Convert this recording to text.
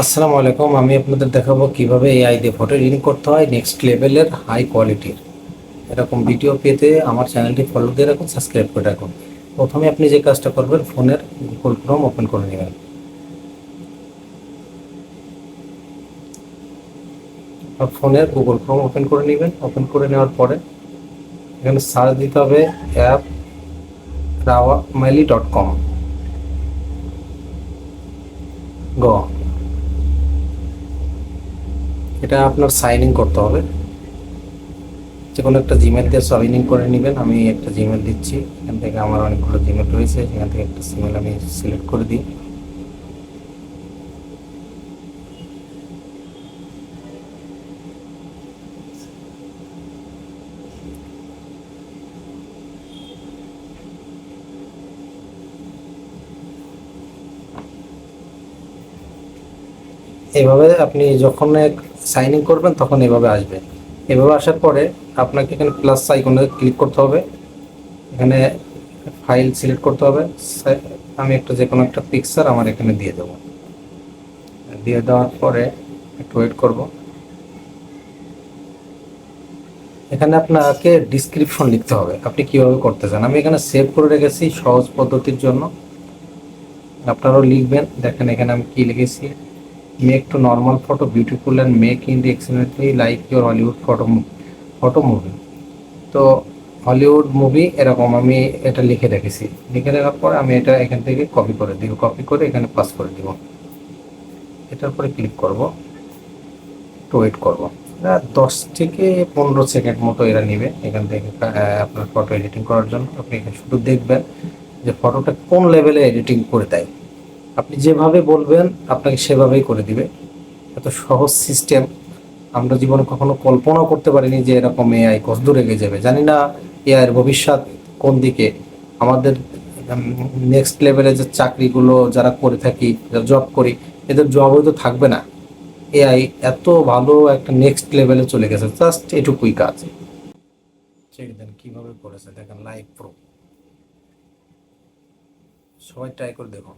আসসালামু আলাইকুম, আমি আপনাদের দেখাবো কীভাবে এআই দিয়ে ফটো এডিটিং করতে হয় নেক্সট লেভেলের হাই কোয়ালিটির এরকম ভিডিও পেতে আমার চ্যানেলটি ফলো দিয়ে রাখুন সাবস্ক্রাইব করে রাখুন। প্রথমে আপনি যে কাজটা করবেন, ফোনের গুগল ক্রোম ওপেন করে নেবেন। ফোনের গুগল ক্রোম ওপেন করে নেবেন। ওপেন করে নেওয়ার পরে এখানে সার্চ দিতে হবে অ্যাপ রাওয়ামাইলি ডট কম গ এটা আপনার সাইন ইন করতে হবে। যে কোনো একটা জিমেল দিয়ে সাইন ইন করে নেবেন। আমি একটা জিমেল দিচ্ছি। এখান থেকে আমার অনেকগুলো জিমেল রয়েছে। সেখান থেকে একটা জিমেল আমি সিলেক্ট করে দিই। এভাবে আপনি যখন সাইন ইন করবেন, তখন এভাবে আসবে। এভাবে আসার পরে আপনাকে এখানে প্লাস আইকনে ক্লিক করতে হবে। এখানে ফাইল সিলেক্ট করতে হবে। আমি একটা যে কোনো একটা পিকচার আমার এখানে দিয়ে দেবো। দিয়ে দেওয়ার পরে একটু ওয়েট করব। এখানে আপনাকে ডিসক্রিপশন লিখতে হবে, আপনি কীভাবে করতে চান। আমি এখানে সেভ করে রেখেছি সহজ পদ্ধতির জন্য। আপনারাও লিখবেন, দেখেন এখানে আমি কি লিখেছি। Make to normal photo beautiful and make in excellently like your Hollywood photo photo movie তো হলিউড মুভি এরকম আমি এটা লিখে রেখেছি। লিখে রাখার পর আমি এটা এখান থেকে কপি করে দিব। কপি করে এখানে পাস করে দিব। এটার পরে ক্লিক করব। টু ওয়েট করব। এটা দশ থেকে পনেরো সেকেন্ড মতো এরা নেবে এখান থেকে আপনার ফটো এডিটিং করার জন্য। আপনি শুধু দেখবেন যে ফটোটা কোন লেভেলে এডিটিং করে দেয়। আপনি যেভাবে বলবেন, আপনাকে সেভাবেই করে দিবে। এত সহজ সিস্টেম আমরা জীবনে কখনো কল্পনাও করতে পারিনি যে এরকম এআই কত দূরে এগিয়ে যাবে। জানি না এআইয়ের ভবিষ্যৎ কোন দিকে। আমাদের নেক্সট লেভেলে যে চাকরিগুলো যারা করে থাকি, যারা জব করি, এদের জব হয়তো থাকবে না। এআই এত ভালো একটা নেক্সট লেভেলে চলে গেছে জাস্ট এটুকুই কাজ। চেক দেন, কীভাবে করেছে? দেখেন লাইভ প্রো সবাই ট্রাই করে দেখুন।